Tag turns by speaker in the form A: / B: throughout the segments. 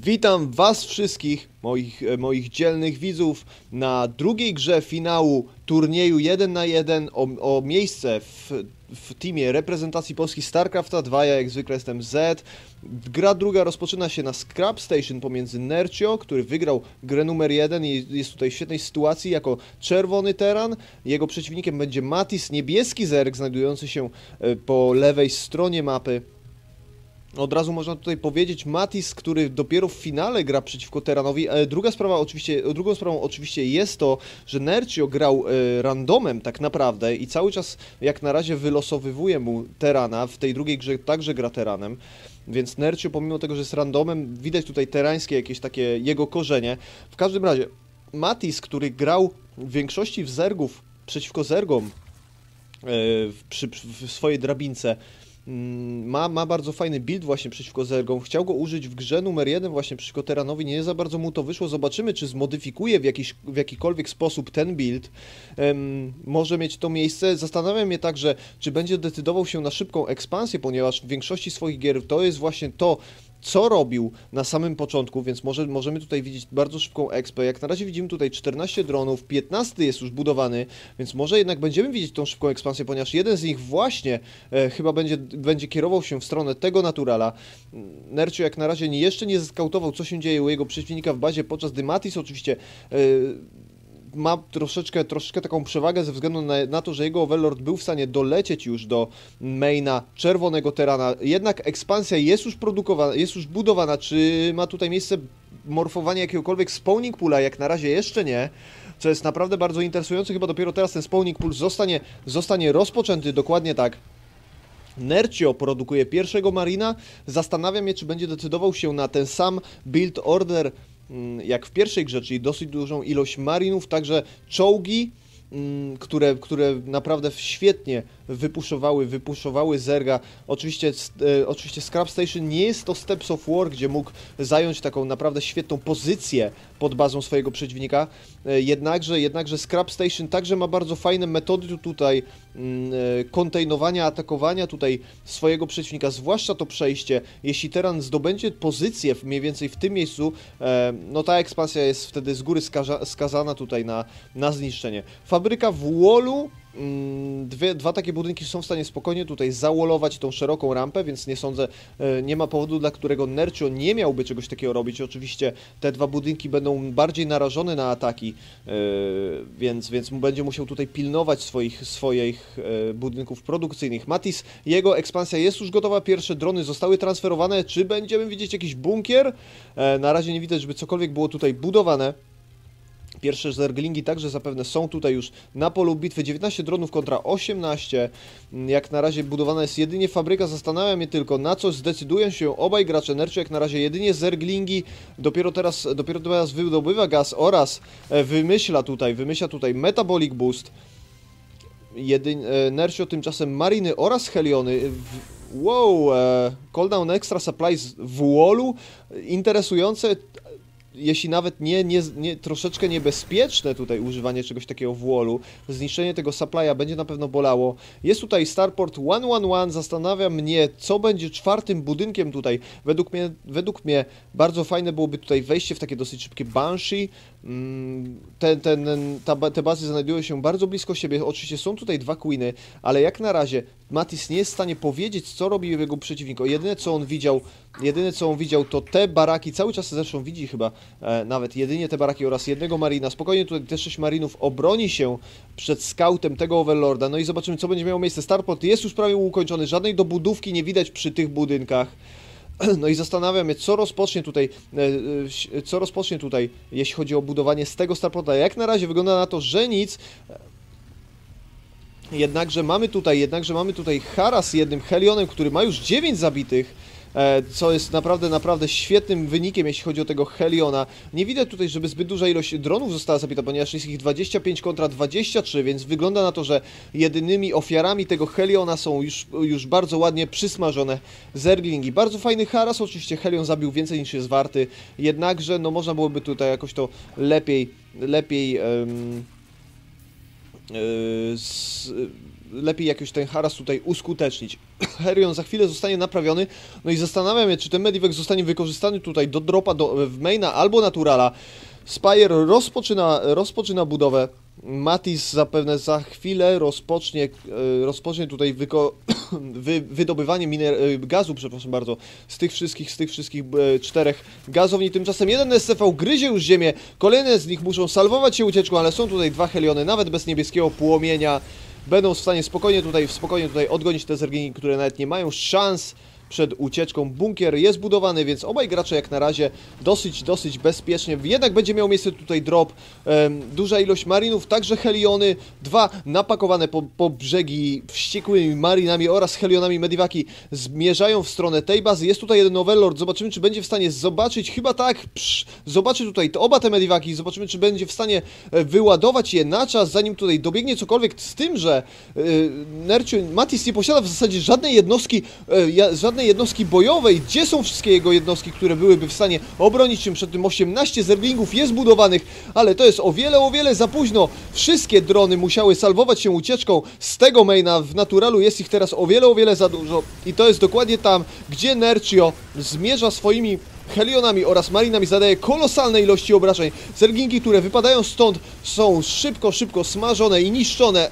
A: Witam Was wszystkich, moich, e, moich dzielnych widzów, na drugiej grze finału turnieju 1 na 1 o, o miejsce w, w teamie reprezentacji Polski StarCrafta 2. Ja jak zwykle jestem Z. Gra druga rozpoczyna się na Scrap Station pomiędzy Nercio, który wygrał grę numer 1 i jest tutaj w świetnej sytuacji jako czerwony teran. Jego przeciwnikiem będzie Matis, niebieski zerk znajdujący się e, po lewej stronie mapy. Od razu można tutaj powiedzieć, Matis, który dopiero w finale gra przeciwko Teranowi. E, druga sprawa oczywiście, drugą sprawą oczywiście jest to, że Nercio grał e, randomem tak naprawdę i cały czas jak na razie wylosowywuje mu Terana, w tej drugiej grze także gra Teranem. Więc Nercio pomimo tego, że jest randomem, widać tutaj terańskie jakieś takie jego korzenie. W każdym razie, Matis, który grał w większości w zergów przeciwko zergom e, w, przy, w swojej drabince, ma, ma bardzo fajny build właśnie przeciwko Zergom. Chciał go użyć w grze numer jeden właśnie przeciwko Teranowi. Nie za bardzo mu to wyszło. Zobaczymy, czy zmodyfikuje w, jakiś, w jakikolwiek sposób ten build. Um, może mieć to miejsce. Zastanawiam się także, czy będzie decydował się na szybką ekspansję, ponieważ w większości swoich gier to jest właśnie to, co robił na samym początku, więc może, możemy tutaj widzieć bardzo szybką expę. Jak na razie widzimy tutaj 14 dronów, 15 jest już budowany, więc może jednak będziemy widzieć tą szybką ekspansję, ponieważ jeden z nich właśnie e, chyba będzie, będzie kierował się w stronę tego naturala. Nercio jak na razie jeszcze nie zeskautował, co się dzieje u jego przeciwnika w bazie, podczas gdy Matis oczywiście e, ma troszeczkę, troszeczkę taką przewagę ze względu na, na, to, że jego Overlord był w stanie dolecieć już do maina czerwonego terana. Jednak ekspansja jest już produkowana, jest już budowana. Czy ma tutaj miejsce morfowanie jakiegokolwiek spawning poola? Jak na razie jeszcze nie. Co jest naprawdę bardzo interesujące. Chyba dopiero teraz ten spawning pool zostanie, zostanie rozpoczęty. Dokładnie tak. Nercio produkuje pierwszego Marina. Zastanawiam się, czy będzie decydował się na ten sam build order jak w pierwszej grze, czyli dosyć dużą ilość marinów, także czołgi, mm, które, które naprawdę świetnie wypuszowały, wypuszowały Zerga. Oczywiście, e, oczywiście Scrap Station nie jest to Steps of War, gdzie mógł zająć taką naprawdę świetną pozycję pod bazą swojego przeciwnika. E, jednakże, jednakże Scrap Station także ma bardzo fajne metody tutaj mm, e, kontejnowania, atakowania tutaj swojego przeciwnika, zwłaszcza to przejście. Jeśli teran zdobędzie pozycję mniej więcej w tym miejscu, no ta ekspansja jest wtedy z góry skazana tutaj na, na zniszczenie. Fabryka w Wallu dwie, dwa takie budynki są w stanie spokojnie tutaj załolować tą szeroką rampę, więc nie sądzę, e, nie ma powodu, dla którego Nercio nie miałby czegoś takiego robić. Oczywiście te dwa budynki będą bardziej narażone na ataki, e, więc, więc będzie musiał tutaj pilnować swoich, swoich e, budynków produkcyjnych. Matis, jego ekspansja jest już gotowa, pierwsze drony zostały transferowane. Czy będziemy widzieć jakiś bunkier? Na razie nie widać, żeby cokolwiek było tutaj budowane. Pierwsze zerglingi także zapewne są tutaj już na polu bitwy. 19 dronów kontra 18. Jak na razie budowana jest jedynie fabryka. Zastanawiam się tylko, na co zdecydują się obaj gracze Nerczy. Jak na razie jedynie zerglingi. Dopiero teraz, dopiero teraz wydobywa gaz oraz e, wymyśla tutaj, wymyśla tutaj Metabolic Boost. Jedyn, e, Nercio tymczasem Mariny oraz Heliony. Wow, e, cooldown extra supplies w wallu. Interesujące, jeśli nawet nie, nie, nie, troszeczkę niebezpieczne tutaj używanie czegoś takiego w wallu, zniszczenie tego supply'a będzie na pewno bolało. Jest tutaj Starport 111, zastanawia mnie, co będzie czwartym budynkiem tutaj. Według mnie, według mnie bardzo fajne byłoby tutaj wejście w takie dosyć szybkie Banshee. Mm, ten, ten, ta, te bazy znajdują się bardzo blisko siebie, oczywiście są tutaj dwa Queeny, ale jak na razie Matis nie jest w stanie powiedzieć, co robi jego przeciwnik. Jedyne, co on widział, jedyne, co on widział, to te baraki, cały czas zresztą widzi chyba e, nawet jedynie te baraki oraz jednego marina. Spokojnie tutaj te sześć marinów obroni się przed scoutem tego Overlorda. No i zobaczymy, co będzie miało miejsce. Starport jest już prawie ukończony, żadnej dobudówki nie widać przy tych budynkach. No i zastanawiam się, co rozpocznie tutaj, e, e, co rozpocznie tutaj, jeśli chodzi o budowanie z tego starporta. Jak na razie wygląda na to, że nic. Jednakże mamy tutaj, jednakże mamy tutaj Haras jednym Helionem, który ma już 9 zabitych, e, co jest naprawdę, naprawdę świetnym wynikiem, jeśli chodzi o tego Heliona. Nie widać tutaj, żeby zbyt duża ilość dronów została zabita, ponieważ jest ich 25 kontra 23, więc wygląda na to, że jedynymi ofiarami tego Heliona są już, już bardzo ładnie przysmażone zerglingi. Bardzo fajny Haras, oczywiście Helion zabił więcej niż jest warty, jednakże no można byłoby tutaj jakoś to lepiej, lepiej... Um, lepiej jakoś ten haras tutaj uskutecznić. Herion za chwilę zostanie naprawiony, no i zastanawiam się, czy ten Medivac zostanie wykorzystany tutaj do dropa do, w maina albo naturala. Spire rozpoczyna, rozpoczyna budowę. Matis zapewne za chwilę rozpocznie, e, rozpocznie tutaj wyko, wy, wydobywanie e, gazu, przepraszam bardzo, z tych wszystkich, z tych wszystkich e, czterech gazowni. Tymczasem jeden SCV gryzie już ziemię, kolejne z nich muszą salwować się ucieczką, ale są tutaj dwa heliony, nawet bez niebieskiego płomienia. Będą w stanie spokojnie tutaj, spokojnie tutaj odgonić te zergini, które nawet nie mają szans przed ucieczką. Bunkier jest budowany, więc obaj gracze jak na razie dosyć, dosyć bezpiecznie. Jednak będzie miał miejsce tutaj drop. Duża ilość marinów, także heliony. Dwa napakowane po, po brzegi wściekłymi marinami oraz helionami mediwaki zmierzają w stronę tej bazy. Jest tutaj jeden overlord. Zobaczymy, czy będzie w stanie zobaczyć. Chyba tak. Psz, zobaczy tutaj oba te mediwaki. Zobaczymy, czy będzie w stanie e, wyładować je na czas, zanim tutaj dobiegnie cokolwiek. Z tym, że yy, Nercio Matis nie posiada w zasadzie żadnej jednostki, yy, żadnej jednostki bojowej. Gdzie są wszystkie jego jednostki, które byłyby w stanie obronić się przed tym 18 zerglingów jest budowanych, ale to jest o wiele, o wiele za późno. Wszystkie drony musiały salwować się ucieczką z tego maina. W Naturalu jest ich teraz o wiele, o wiele za dużo. I to jest dokładnie tam, gdzie Nercio zmierza swoimi Helionami oraz Marinami zadaje kolosalne ilości obrażeń. Zergingi, które wypadają stąd są szybko, szybko smażone i niszczone.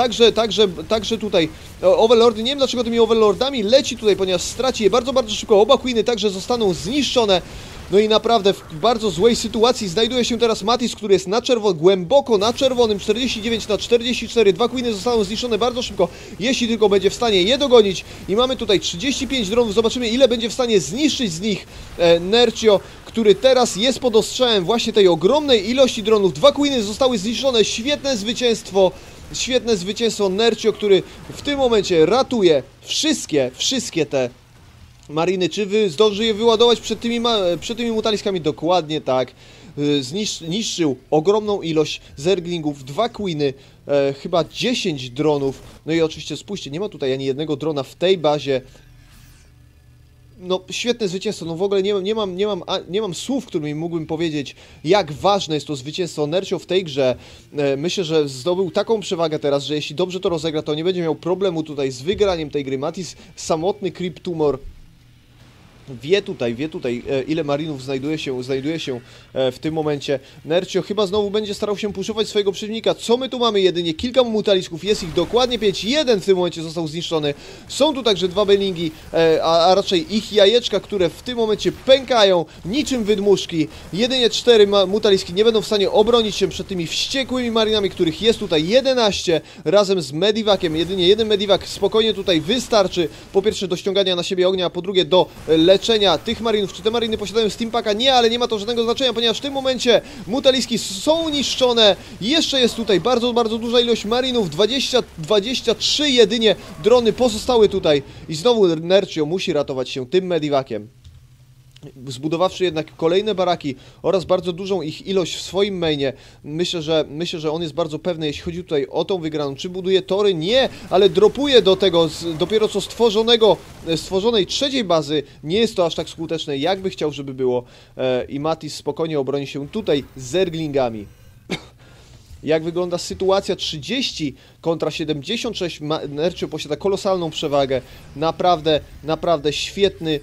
A: Także, także, także tutaj Overlordy, nie wiem dlaczego tymi Overlordami leci tutaj, ponieważ straci je bardzo, bardzo szybko. Oba Queeny także zostaną zniszczone. No i naprawdę w bardzo złej sytuacji znajduje się teraz Matis, który jest na czerwono, głęboko na czerwonym, 49 na 44. Dwa Queeny zostaną zniszczone bardzo szybko, jeśli tylko będzie w stanie je dogonić. I mamy tutaj 35 dronów, zobaczymy ile będzie w stanie zniszczyć z nich e, Nercio, który teraz jest pod ostrzałem właśnie tej ogromnej ilości dronów. Dwa Queeny zostały zniszczone, świetne zwycięstwo. Świetne zwycięstwo Nercio, który w tym momencie ratuje wszystkie, wszystkie te mariny. Czy wy zdąży je wyładować przed tymi, przed tymi mutaliskami? Dokładnie tak. Y, zniszczył ogromną ilość zerglingów, dwa queeny, e, chyba 10 dronów. No i oczywiście spójrzcie, nie ma tutaj ani jednego drona w tej bazie no, świetne zwycięstwo. No w ogóle nie, nie, mam, nie, mam, nie mam słów, którymi mógłbym powiedzieć, jak ważne jest to zwycięstwo Nercio w tej grze. E, myślę, że zdobył taką przewagę teraz, że jeśli dobrze to rozegra, to nie będzie miał problemu tutaj z wygraniem tej gry. Matis, samotny Creep Tumor wie tutaj, wie tutaj, e, ile marinów znajduje się, znajduje się e, w tym momencie. Nercio chyba znowu będzie starał się puszować swojego przeciwnika. Co my tu mamy? Jedynie kilka mutalisków, jest ich dokładnie 5. Jeden w tym momencie został zniszczony. Są tu także dwa bellingi, e, a, a raczej ich jajeczka, które w tym momencie pękają niczym wydmuszki. Jedynie cztery mutaliski nie będą w stanie obronić się przed tymi wściekłymi marinami, których jest tutaj 11 razem z medivakiem. Jedynie jeden medivac spokojnie tutaj wystarczy. Po pierwsze do ściągania na siebie ognia, a po drugie do leczenia leczenia tych marinów. Czy te mariny posiadają steampaka? Nie, ale nie ma to żadnego znaczenia, ponieważ w tym momencie mutaliski są niszczone. Jeszcze jest tutaj bardzo, bardzo duża ilość marinów. 20, 23 jedynie drony pozostały tutaj. I znowu Nercio musi ratować się tym medivakiem zbudowawszy jednak kolejne baraki oraz bardzo dużą ich ilość w swoim mainie, myślę, że myślę, że on jest bardzo pewny, jeśli chodzi tutaj o tą wygraną. Czy buduje tory? Nie, ale dropuje do tego z, dopiero co stworzonego, e, stworzonej trzeciej bazy. Nie jest to aż tak skuteczne, jakby chciał, żeby było e, i Matis spokojnie obroni się tutaj z zerglingami. Jak wygląda sytuacja 30 kontra 76? Nercio posiada kolosalną przewagę. Naprawdę, naprawdę świetny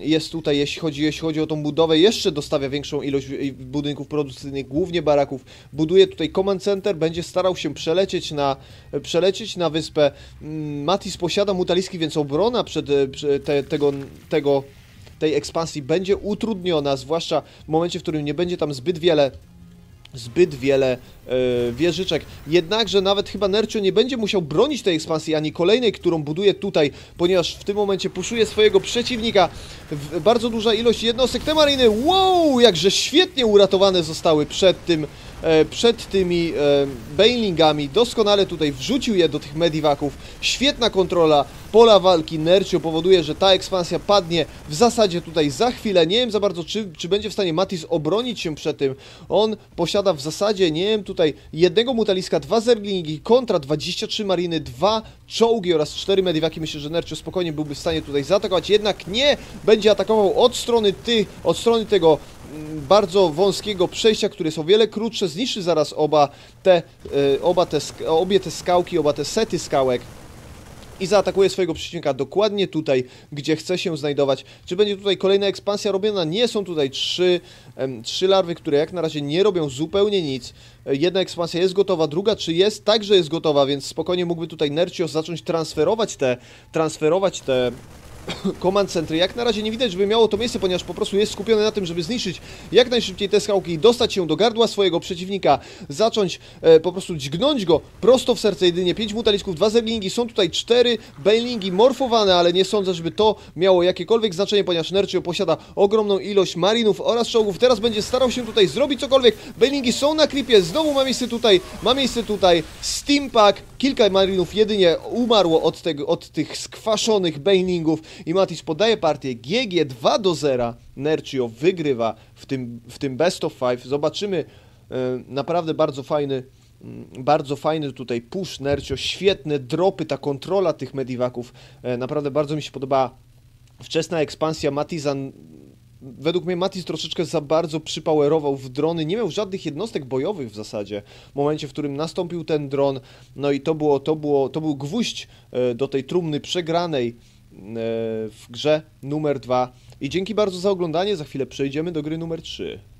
A: jest tutaj, jeśli chodzi, jeśli chodzi o tą budowę, jeszcze dostawia większą ilość budynków produkcyjnych, głównie baraków. Buduje tutaj command center, będzie starał się przelecieć na, przelecieć na wyspę. Mm, Matis posiada mutaliski, więc obrona przed, przed te, tego, tego, tej ekspansji będzie utrudniona, zwłaszcza w momencie, w którym nie będzie tam zbyt wiele zbyt wiele e, wieżyczek. Jednakże nawet chyba Nercio nie będzie musiał bronić tej ekspansji, ani kolejnej, którą buduje tutaj, ponieważ w tym momencie puszuje swojego przeciwnika. W, bardzo duża ilość jednostek. Te mariny, wow, jakże świetnie uratowane zostały przed tym przed tymi e, bailingami. Doskonale tutaj wrzucił je do tych mediwaków. Świetna kontrola pola walki Nercio powoduje, że ta ekspansja padnie w zasadzie tutaj za chwilę. Nie wiem za bardzo, czy, czy będzie w stanie Matis obronić się przed tym. On posiada w zasadzie, nie wiem, tutaj jednego mutaliska, dwa zerglingi, kontra 23 mariny, dwa czołgi oraz cztery mediwaki. Myślę, że Nercio spokojnie byłby w stanie tutaj zaatakować, jednak nie będzie atakował od strony tych, od strony tego bardzo wąskiego przejścia, które jest o wiele krótsze, zniszczy zaraz oba te, e, oba te, obie te skałki, oba te sety skałek i zaatakuje swojego przeciwnika dokładnie tutaj, gdzie chce się znajdować. Czy będzie tutaj kolejna ekspansja robiona? Nie, są tutaj trzy, em, trzy larwy, które jak na razie nie robią zupełnie nic. E, Jedna ekspansja jest gotowa, druga czy jest? Także jest gotowa, więc spokojnie mógłby tutaj Nercios zacząć transferować te, transferować te command centry. Jak na razie nie widać, żeby miało to miejsce, ponieważ po prostu jest skupiony na tym, żeby zniszczyć jak najszybciej te skałki, dostać się do gardła swojego przeciwnika, zacząć e, po prostu dźgnąć go prosto w serce jedynie. 5 mutalisków, 2 zerglingi, są tutaj 4 bailingi morfowane, ale nie sądzę, żeby to miało jakiekolwiek znaczenie, ponieważ Nercio posiada ogromną ilość marinów oraz czołgów. Teraz będzie starał się tutaj zrobić cokolwiek. Bailingi są na creepie, znowu ma miejsce tutaj, ma miejsce tutaj Steampack, kilka marinów jedynie umarło od, tego, od tych skwaszonych bailingów i Matis podaje partię GG 2 do 0. Nercio wygrywa w tym, w tym best of 5. Zobaczymy e, naprawdę bardzo fajny mm, bardzo fajny tutaj push Nercio, świetne dropy, ta kontrola tych mediwaków, e, naprawdę bardzo mi się podoba wczesna ekspansja Matizan według mnie Matis troszeczkę za bardzo przypowerował w drony, nie miał żadnych jednostek bojowych w zasadzie. W momencie, w którym nastąpił ten dron, no i to było, to było, to był gwóźdź e, do tej trumny przegranej e, w grze numer 2. I dzięki bardzo za oglądanie, za chwilę przejdziemy do gry numer 3.